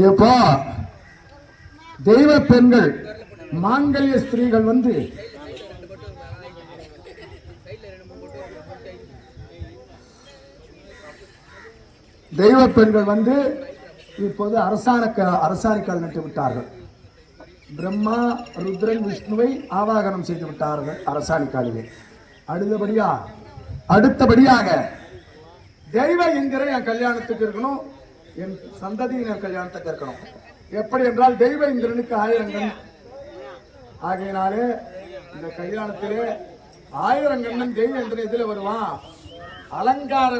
இப்போ தெய்வ பெண்கள் மாங்கல்ய ஸ்திரீகள் வந்து தெய்வ பெண்கள் வந்து இப்போது அரசாண அரசாணிக்கால் நட்டு விட்டார்கள். பிரம்மா ருத்ரன் விஷ்ணுவை ஆவாகனம் செய்து விட்டார்கள் அரசாணிக்காலிலே அடுத்தபடியா அடுத்தபடியாக தெய்வ இந்திரன் என் கல்யாணத்துக்கு இருக்கணும் என் சந்ததியின் என் கல்யாணத்துக்கு இருக்கணும். எப்படி என்றால் தெய்வ இந்திரனுக்கு ஆயிரம் ஆகையினாலே இந்த கல்யாணத்திலே ஆயிரங்கண்ணன் தெய்வ இந்திரன் இதில் வருவான்? அலங்கார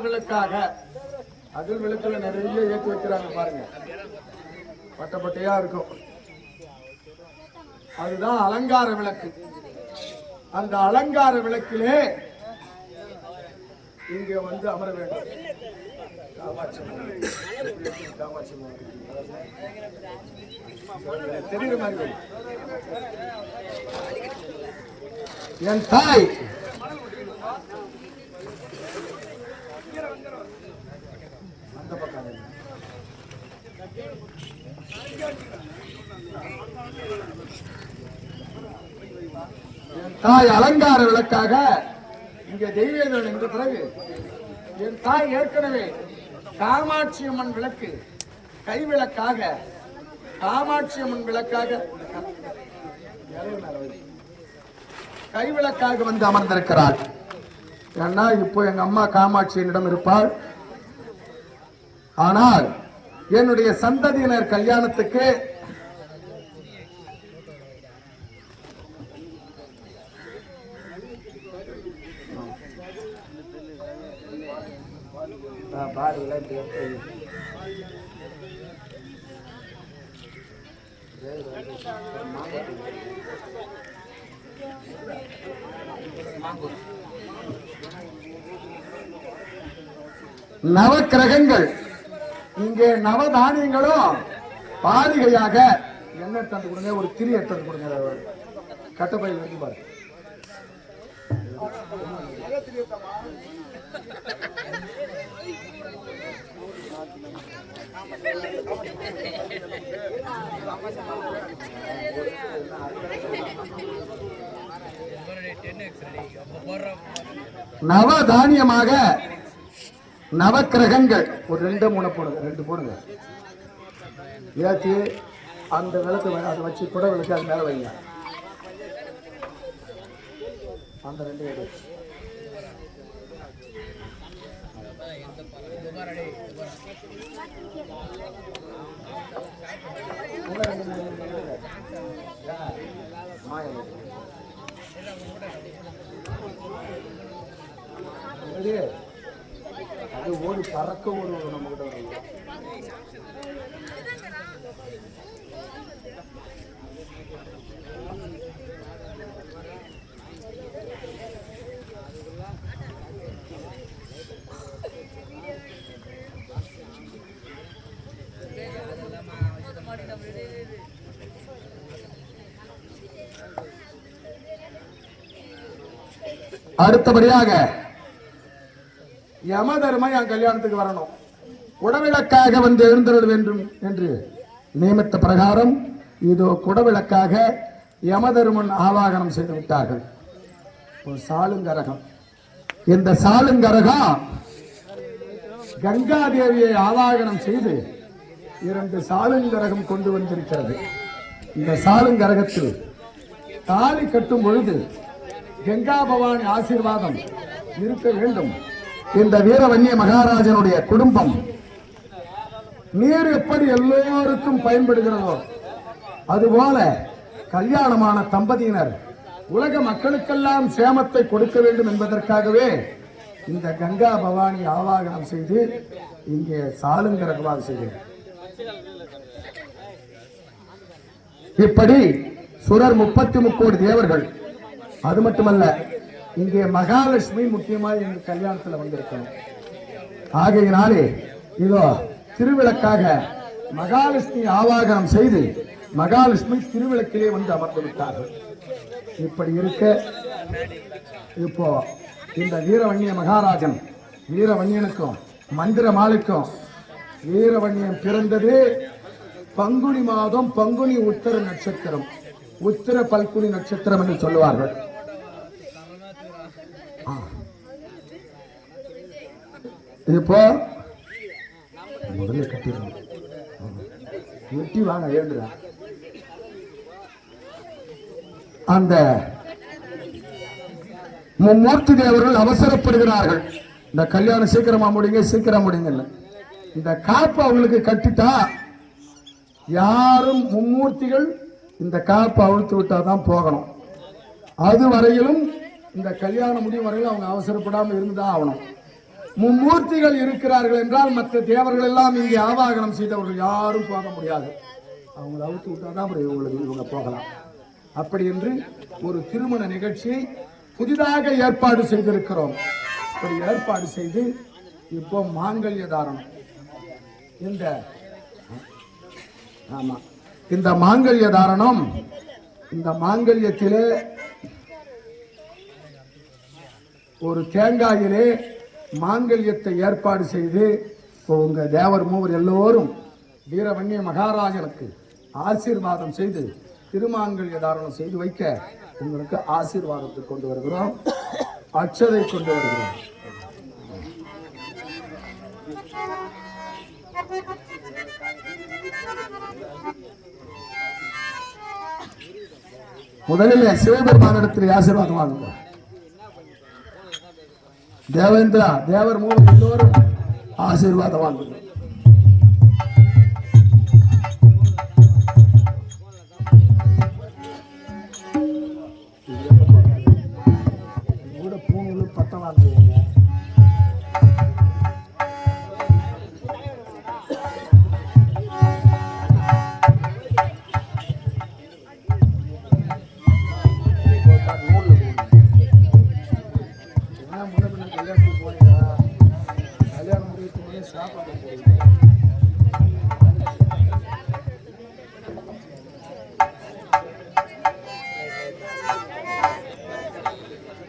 விளக்காக அதில் நிறைய ஏற்றி வைக்கிறாங்க பாருங்க. பட்டப்பட்டையா இருக்கும். அதுதான் அலங்கார விளக்கு. அந்த அலங்கார விளக்கிலே இங்கே வந்து அமர வேண்டும். தெரியுற மாதிரி என் தாய் அந்த பக்கம் வை. என் தாய் அலங்கார விளக்காக இங்கே தெய்வேந்திரன் என்ற பிறகு என் தாய் ஏற்கனவே காமாட்சி அம்மன் விளக்கு கைவிளக்காக காமாட்சி அம்மன் விளக்காக கைவிளக்காக வந்து அமர்ந்திருக்கிறாள். ஏன்னா இப்போ எங்க அம்மா காமாட்சி என்னிடம் இருப்பாள். ஆனால் என்னுடைய சந்ததியினர் கல்யாணத்துக்கு பாருங்களேன் இப்படி எப்படி நவக்கிரகங்கள். இங்கே நவ தானியங்களும் பாதிகையாக என்ன தந்து கொடுங்க ஒரு திரி எடுத்து கொடுங்க கட்டப்பையில் நவ தானியமாக நவதானியமாக நவக்கிரகங்கள். ஒரு ரெண்டு மூணு போடுங்க ரெண்டு போடுங்க. ஏற்றி அந்த விளக்கு அதை வச்சு குட விளக்கு அது மேல வைங்க. அந்த ரெண்டு அது ஓடி பறக்க ஓடுவோம் நம்ம கிட்ட வரும் அடுத்தபடியாக யமதர்மா என் கல்யாணத்துக்கு வரணும். குடவிளக்காக வந்து எழுந்திருட வேண்டும் என்று நியமித்த பிரகாரம் இதோ குடவிளக்காக யமதருமன் ஆவாகனம் செய்து விட்டார்கள். ஒரு சாலுங்கரகம். இந்த சாலுங்கரகம் கங்காதேவியை ஆவாகனம் செய்து இரண்டு சாலுங்கரகம் கொண்டு வந்திருக்கிறது. இந்த சாலுங்கரகத்தில் தாலி கட்டும் பொழுது கங்கா பவானி ஆசீர்வாதம் இருக்க வேண்டும். இந்த வீரவன்னிய மகாராஜனுடைய குடும்பம் நீர் எப்படி எல்லோருக்கும் பயன்படுகிறதோ அதுபோல கல்யாணமான தம்பதியினர் உலக மக்களுக்கெல்லாம் சேமத்தை கொடுக்க வேண்டும் என்பதற்காகவே இந்த கங்கா பவானி ஆவாகனம் செய்து இங்கே சாலுங்கரகமாக செய்கிறேன் இப்படி சுரர் முப்பத்தி முக்கோடி தேவர்கள் அது மட்டுமல்ல இங்கே மகாலட்சுமி முக்கியமாக எங்க கல்யாணத்தில் வந்திருக்கணும். ஆகையினாலே இதோ திருவிளக்காக மகாலட்சுமி ஆவாகனம் செய்து மகாலட்சுமி திருவிளக்கிலே வந்து அமர்ந்து விட்டார்கள். இப்படி இருக்க இப்போ இந்த வீரவன்னிய மகாராஜன் வீரவன்னியனுக்கும் மந்திர மாலுக்கும் வீரவன்னியன் பிறந்தது பங்குனி மாதம் பங்குனி உத்தர நட்சத்திரம் உத்திர பல்குனி நட்சத்திரம் என்று சொல்லுவார்கள். இப்போ முதல்ல கட்டிடுறோம் வெட்டி வாங்க ஏழுடா அந்த மும்மூர்த்தி தேவர்கள் அவசரப்படுகிறார்கள். இந்த கல்யாணம் சீக்கிரமா முடிங்க சீக்கிரம் முடிங்கல்ல இந்த காப்பு அவங்களுக்கு கட்டிட்டா யாரும் மும்மூர்த்திகள் இந்த காப்பு அவிழ்த்து விட்டா தான் போகணும். அது வரையிலும் இந்த கல்யாணம் முடியும் வரையிலும் அவங்க அவசரப்படாமல் இருந்துதான் ஆகணும். மும்மூர்த்திகள் இருக்கிறார்கள் என்றால் மற்ற தேவர்கள் எல்லாம் இங்கே ஆவாகனம் செய்தவர்கள் யாரும் போக முடியாது. அவங்களை அவுத்து விட்டா தான் அப்புறம் இவங்களுக்கு இவங்க போகலாம். அப்படி என்று ஒரு திருமண நிகழ்ச்சியை புதிதாக ஏற்பாடு செய்திருக்கிறோம். இப்படி ஏற்பாடு செய்து இப்போ மாங்கல்ய தாரணம். இந்த ஆமா இந்த மாங்கல்ய தாரணம் இந்த மாங்கல்யத்திலே ஒரு தேங்காயிலே மாங்கல்யத்தை ஏற்பாடு செய்து இப்போ உங்க தேவர் மூவர் எல்லோரும் வீரவன்னிய மகாராஜனுக்கு ஆசீர்வாதம் செய்து திருமாங்கல்ய தாரணம் செய்து வைக்க உங்களுக்கு ஆசீர்வாதத்தை கொண்டு வருகிறோம். அச்சதை கொண்டு வருகிறோம். முதலில் சிவபெருமானிடத்தில் ஆசீர்வாதம் வாங்குங்க. தேவேந்திரா தேவர் மூலம் எல்லோரும் ஆசீர்வாதம் வாங்குங்க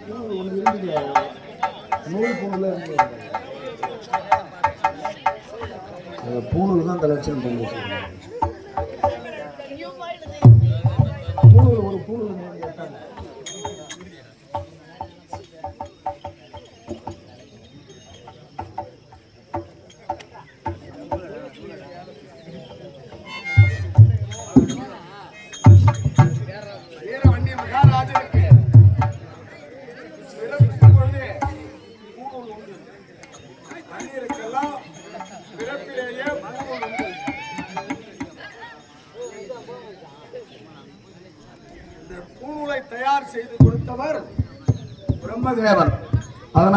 நூல் ஒண்ணு இருந்தது அந்த பூணூல் தான் அந்த லட்சணம் பண்ணி பூணூல் ஒரு பூணூல் கேட்டாங்க.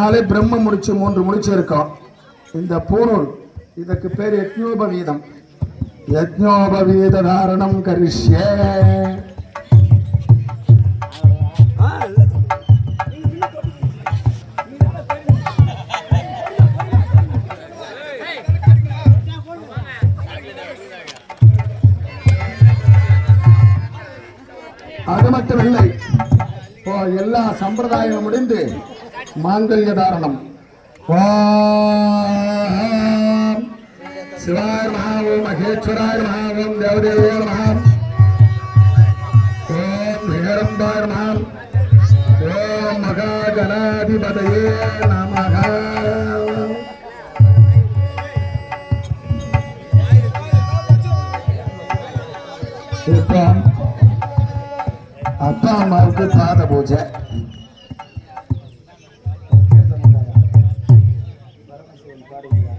நாளே பிரம்ம முடிச்சு மூன்று முடிச்சு இருக்கோம் இந்த பொருள் இதற்கு பேர் யஜ்ஞோபவீதம். யஜ்ஞோபவீத தாரணம் கரிஷ்யே. அது மட்டுமில்லை. இல்லை எல்லா சம்பிரதாயம் முடிந்து மாங்கல்ய தாரணம். சிவாய மகா ஓம் மகேஸ்வராய மகா ஓம் தேவதேவாய மகா. ஓம் ஹிகரம்பாய மகா. ஓம் மகா கணாதிபதயே நமக இப்போ அப்பா அம்மாவுக்கு பாத பூஜை பாருங்க